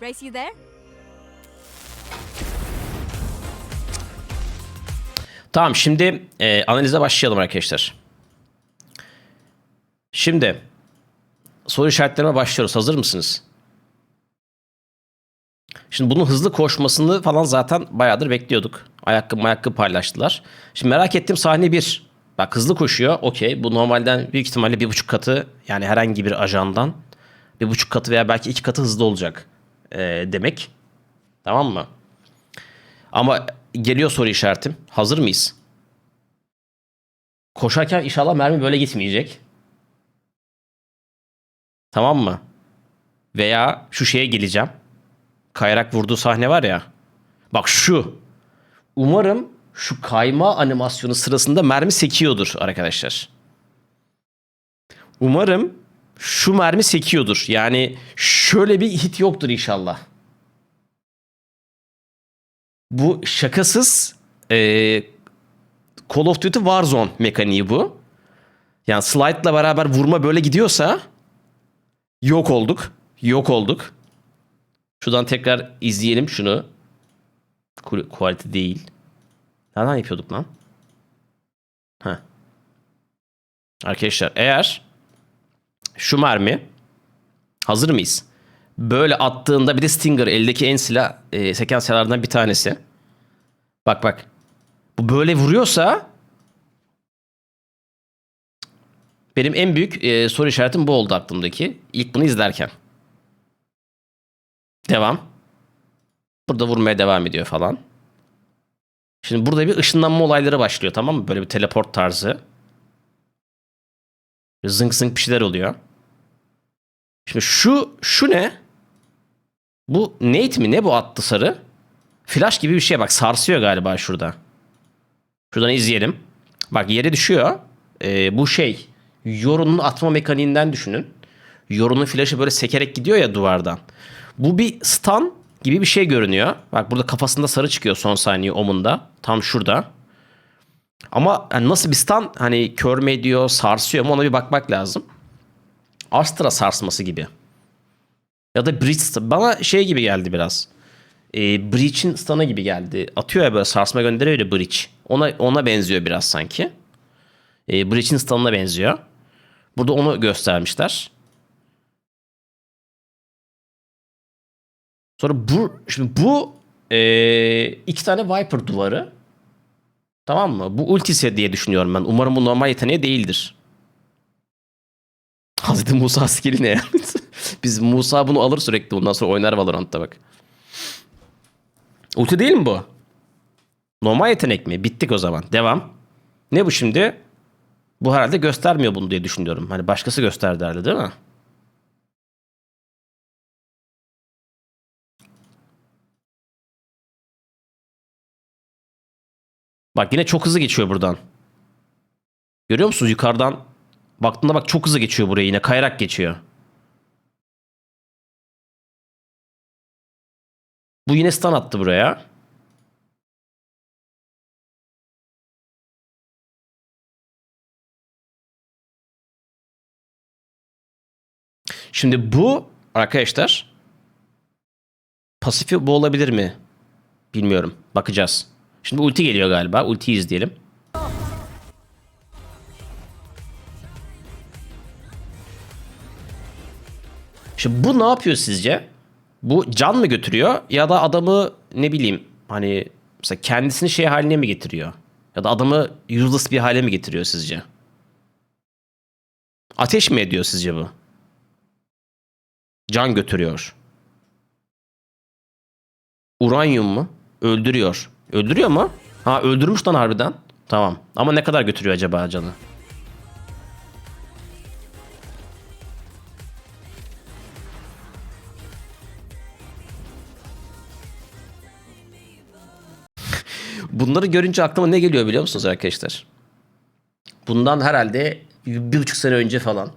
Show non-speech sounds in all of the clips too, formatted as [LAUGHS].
Grace, you there? Tamam şimdi e, analize başlayalım arkadaşlar. Şimdi soru işaretlerine başlıyoruz. Hazır mısınız? Şimdi bunun hızlı koşmasını falan zaten bayağıdır bekliyorduk. Ayakkabı ayakkabı paylaştılar. Şimdi merak ettiğim sahne bir. Bak hızlı koşuyor. Okey. Bu normalden büyük ihtimalle bir buçuk katı yani herhangi bir ajandan bir buçuk katı veya belki iki katı hızlı olacak e, demek. Tamam mı? Ama geliyor soru işaretim. Hazır mıyız? Koşarken inşallah mermi böyle gitmeyecek. Tamam mı? Veya şu şeye geleceğim. Kayarak vurduğu sahne var ya. Bak şu. Umarım şu kayma animasyonu sırasında mermi sekiyordur arkadaşlar. Umarım şu mermi sekiyordur. Yani şöyle bir hit yoktur inşallah. Bu şakasız eee Call of Duty Warzone mekaniği bu. Yani slide'la beraber vurma böyle gidiyorsa yok olduk. Yok olduk. Şuradan tekrar izleyelim şunu. Quality değil. Nereden yapıyorduk lan? Heh. Arkadaşlar eğer şu mermi hazır mıyız? Böyle attığında bir de Stinger eldeki en silah e, seken silahlardan bir tanesi. Bak bak. Bu böyle vuruyorsa benim en büyük e, soru işaretim bu oldu aklımdaki. İlk bunu izlerken. Devam. Burada vurmaya devam ediyor falan. Şimdi burada bir ışınlanma olayları başlıyor tamam mı? Böyle bir teleport tarzı. Zınk zınk bir şeyler oluyor. Şimdi şu şu ne? Bu Nate mi ne bu attı sarı? Flash gibi bir şey bak sarsıyor galiba şurada. Şuradan izleyelim. Bak yere düşüyor. Ee, bu şey Yorun'un atma mekaniğinden düşünün. Yorun'un flash'ı böyle sekerek gidiyor ya duvardan. Bu bir stun gibi bir şey görünüyor. Bak burada kafasında sarı çıkıyor son saniye omunda. Tam şurada. Ama hani nasıl bir stun hani kör mü sarsıyor mu ona bir bakmak lazım. Astra sarsması gibi. Ya da Bridge bana şey gibi geldi biraz. E, Breach'in stun'ı gibi geldi. Atıyor ya böyle sarsma gönderiyor ya Breach. Ona ona benziyor biraz sanki. E, Breach'in stun'ına benziyor. Burada onu göstermişler. Sonra bu şimdi bu e, iki tane Viper duvarı. Tamam mı? Bu ultisi diye düşünüyorum ben. Umarım bu normal yeteneği değildir. Hazreti Musa skill'i ne ya? [LAUGHS] Biz Musa bunu alır sürekli. Ondan sonra oynar Valorant'ta bak. Ulti değil mi bu? Normal yetenek mi? Bittik o zaman. Devam. Ne bu şimdi? Bu herhalde göstermiyor bunu diye düşünüyorum. Hani başkası gösterdi herhalde değil mi? Bak yine çok hızlı geçiyor buradan. Görüyor musunuz yukarıdan? Baktığında bak çok hızlı geçiyor buraya yine kayarak geçiyor. Bu yine stun attı buraya. Şimdi bu arkadaşlar pasifi bu olabilir mi? Bilmiyorum. Bakacağız. Şimdi ulti geliyor galiba. Ulti izleyelim. Şimdi bu ne yapıyor sizce? Bu can mı götürüyor ya da adamı ne bileyim hani mesela kendisini şey haline mi getiriyor? Ya da adamı useless bir hale mi getiriyor sizce? Ateş mi ediyor sizce bu? Can götürüyor. Uranyum mu? Öldürüyor. Öldürüyor mu? Ha öldürmüş lan harbiden. Tamam. Ama ne kadar götürüyor acaba canı? Bunları görünce aklıma ne geliyor biliyor musunuz arkadaşlar? Bundan herhalde bir buçuk sene önce falan.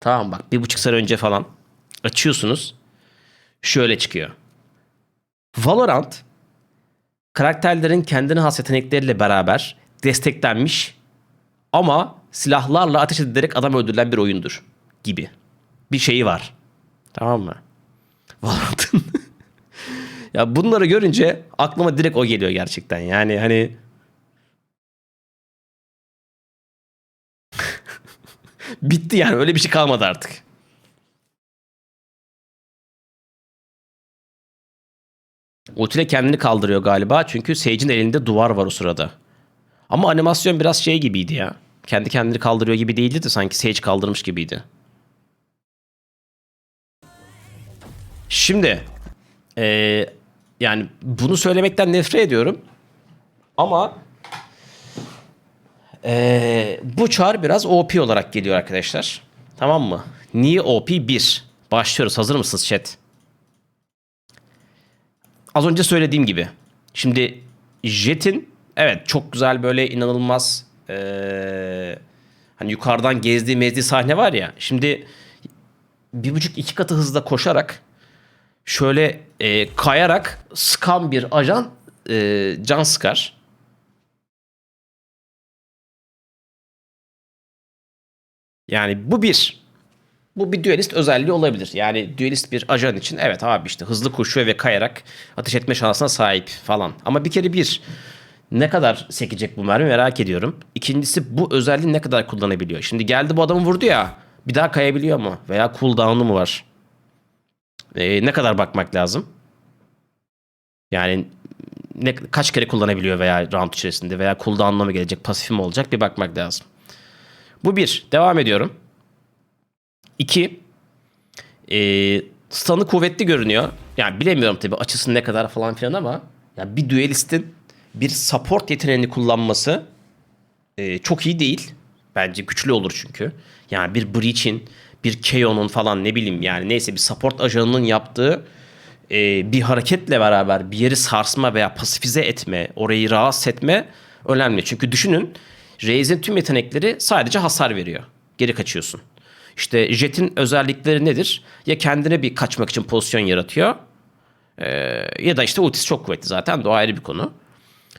Tamam bak bir buçuk sene önce falan. Açıyorsunuz. Şöyle çıkıyor. Valorant karakterlerin kendine has yetenekleriyle beraber desteklenmiş ama silahlarla ateş edilerek adam öldürülen bir oyundur gibi. Bir şeyi var. Tamam mı? Valorant'ın. [LAUGHS] ya bunları görünce aklıma direkt o geliyor gerçekten. Yani hani [LAUGHS] bitti yani öyle bir şey kalmadı artık. Ultiyle kendini kaldırıyor galiba çünkü Sage'in elinde duvar var o sırada. Ama animasyon biraz şey gibiydi ya. Kendi kendini kaldırıyor gibi değildi de sanki Sage kaldırmış gibiydi. Şimdi eee, yani bunu söylemekten nefret ediyorum. Ama eee, bu çar biraz OP olarak geliyor arkadaşlar. Tamam mı? Niye OP 1? Başlıyoruz. Hazır mısınız chat? Az önce söylediğim gibi. Şimdi Jet'in evet çok güzel böyle inanılmaz eee, hani yukarıdan gezdiği mezdiği sahne var ya. Şimdi bir buçuk iki katı hızla koşarak şöyle e, kayarak sıkan bir ajan e, can sıkar. Yani bu bir. Bu bir düelist özelliği olabilir. Yani düelist bir ajan için evet abi işte hızlı koşuyor ve kayarak ateş etme şansına sahip falan. Ama bir kere bir ne kadar sekecek bu mermi merak ediyorum. İkincisi bu özelliği ne kadar kullanabiliyor. Şimdi geldi bu adamı vurdu ya bir daha kayabiliyor mu? Veya cooldown'u mu var? Ee, ne kadar bakmak lazım? Yani ne, kaç kere kullanabiliyor veya round içerisinde veya cooldown'la mı gelecek pasif mi olacak bir bakmak lazım. Bu bir. Devam ediyorum. İki. Ee, stun'ı kuvvetli görünüyor. Yani bilemiyorum tabii açısı ne kadar falan filan ama ya bir duelistin bir support yeteneğini kullanması e, çok iyi değil. Bence güçlü olur çünkü. Yani bir Breach'in, bir KO'nun falan ne bileyim yani neyse bir support ajanının yaptığı e, bir hareketle beraber bir yeri sarsma veya pasifize etme, orayı rahatsız etme önemli. Çünkü düşünün Raze'in tüm yetenekleri sadece hasar veriyor. Geri kaçıyorsun. İşte Jet'in özellikleri nedir? Ya kendine bir kaçmak için pozisyon yaratıyor. e, ya da işte ultisi çok kuvvetli zaten. O ayrı bir konu.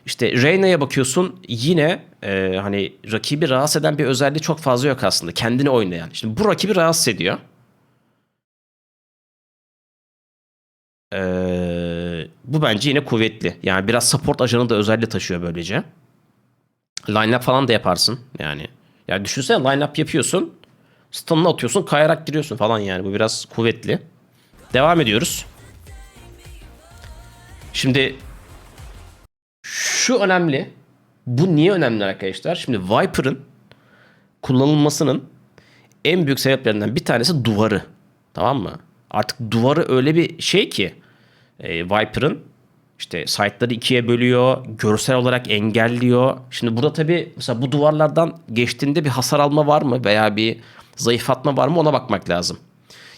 İşte Reyna'ya bakıyorsun yine e, hani rakibi rahatsız eden bir özelliği çok fazla yok aslında. Kendini oynayan. Şimdi bu rakibi rahatsız ediyor. Ee, bu bence yine kuvvetli. Yani biraz support ajanı da özelliği taşıyor böylece. Line-up falan da yaparsın yani. Yani düşünsene line-up yapıyorsun. Stun'ını atıyorsun kayarak giriyorsun falan yani. Bu biraz kuvvetli. Devam ediyoruz. Şimdi şu önemli. Bu niye önemli arkadaşlar? Şimdi Viper'ın kullanılmasının en büyük sebeplerinden bir tanesi duvarı. Tamam mı? Artık duvarı öyle bir şey ki e, Viper'ın işte site'ları ikiye bölüyor, görsel olarak engelliyor. Şimdi burada tabii mesela bu duvarlardan geçtiğinde bir hasar alma var mı veya bir zayıflatma var mı ona bakmak lazım.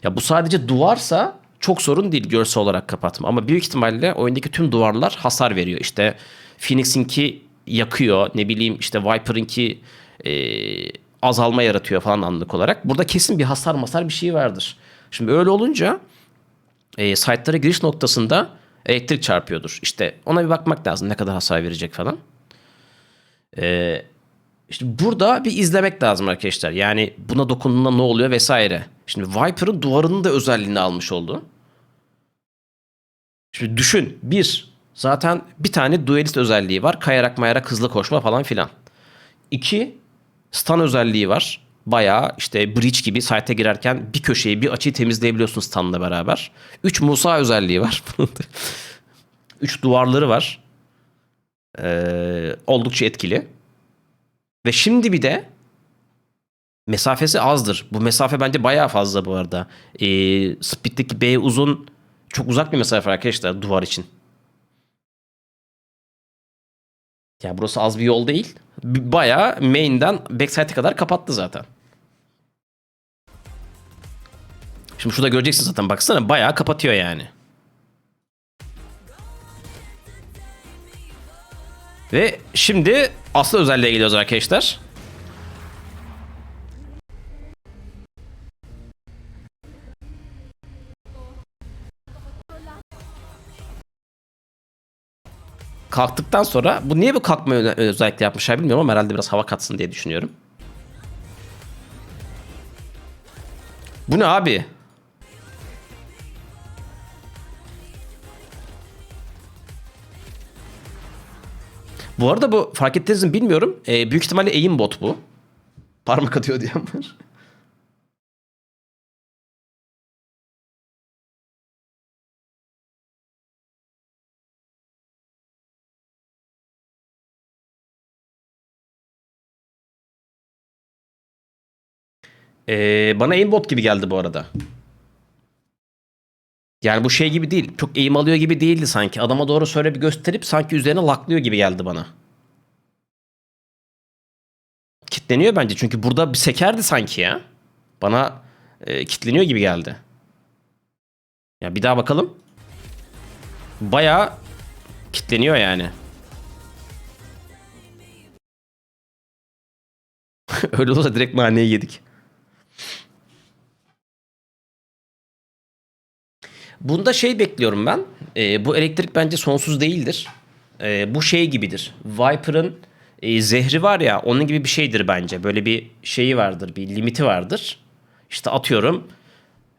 Ya bu sadece duvarsa çok sorun değil görsel olarak kapatma. Ama büyük ihtimalle oyundaki tüm duvarlar hasar veriyor. İşte Phoenix'inki yakıyor. Ne bileyim işte Viper'ınki e, azalma yaratıyor falan anlık olarak. Burada kesin bir hasar masar bir şey vardır. Şimdi öyle olunca e, site'lara giriş noktasında elektrik çarpıyordur. İşte ona bir bakmak lazım ne kadar hasar verecek falan. E, işte burada bir izlemek lazım arkadaşlar. Yani buna dokunduğunda ne oluyor vesaire. Şimdi Viper'ın duvarının da özelliğini almış oldu. Şimdi düşün. Bir, zaten bir tane duelist özelliği var. Kayarak mayarak hızlı koşma falan filan. İki, stun özelliği var. Bayağı işte breach gibi site'e girerken bir köşeyi bir açıyı temizleyebiliyorsun stun'la beraber. Üç Musa özelliği var. [LAUGHS] Üç duvarları var. Ee, oldukça etkili. Ve şimdi bir de mesafesi azdır. Bu mesafe bence bayağı fazla bu arada. Ee, Speed'deki B uzun çok uzak bir mesafe arkadaşlar duvar için. Ya burası az bir yol değil. B- Bayağı main'den backside'e kadar kapattı zaten. Şimdi şurada göreceksin zaten baksana bayağı kapatıyor yani. Ve şimdi asıl özelliğe geliyoruz arkadaşlar. Kalktıktan sonra bu niye bu kalkma özellikle yapmışlar bilmiyorum ama herhalde biraz hava katsın diye düşünüyorum. Bu ne abi? Bu arada bu fark ettiniz mi bilmiyorum. E, büyük ihtimalle aimbot bu. Parmak atıyor diyen var. Ee, bana aimbot gibi geldi bu arada. Yani bu şey gibi değil. Çok eğim alıyor gibi değildi sanki. Adama doğru söyle bir gösterip sanki üzerine laklıyor gibi geldi bana. Kitleniyor bence çünkü burada bir sekerdi sanki ya. Bana e, kitleniyor gibi geldi. Ya bir daha bakalım. Bayağı kitleniyor yani. [LAUGHS] Öyle olsa direkt naneyi yedik. Bunda şey bekliyorum ben. E, bu elektrik bence sonsuz değildir. E, bu şey gibidir. Viper'ın e, zehri var ya onun gibi bir şeydir bence. Böyle bir şeyi vardır, bir limiti vardır. İşte atıyorum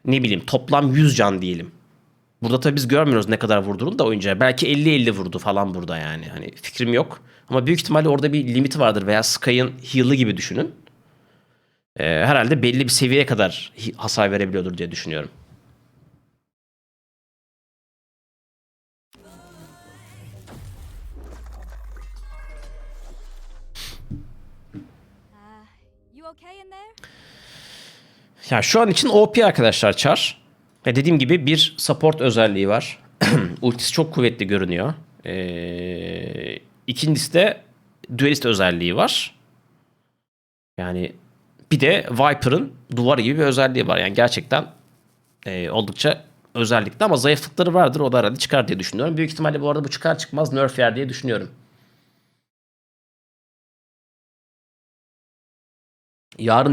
ne bileyim toplam 100 can diyelim. Burada tabii biz görmüyoruz ne kadar vurduğunu da oyuncuya. Belki 50-50 vurdu falan burada yani. Hani fikrim yok. Ama büyük ihtimalle orada bir limiti vardır veya Sky'ın heal'ı gibi düşünün. E, herhalde belli bir seviyeye kadar hasar verebiliyordur diye düşünüyorum. Yani şu an için OP arkadaşlar Char. Ve dediğim gibi bir support özelliği var. [CLEARS THROAT] Ultisi çok kuvvetli görünüyor. Ee, ikincisi de duelist özelliği var. Yani bir de Viper'ın duvar gibi bir özelliği var. Yani gerçekten e, oldukça özellikli ama zayıflıkları vardır. O da herhalde çıkar diye düşünüyorum. Büyük ihtimalle bu arada bu çıkar çıkmaz nerf yer diye düşünüyorum. Yarın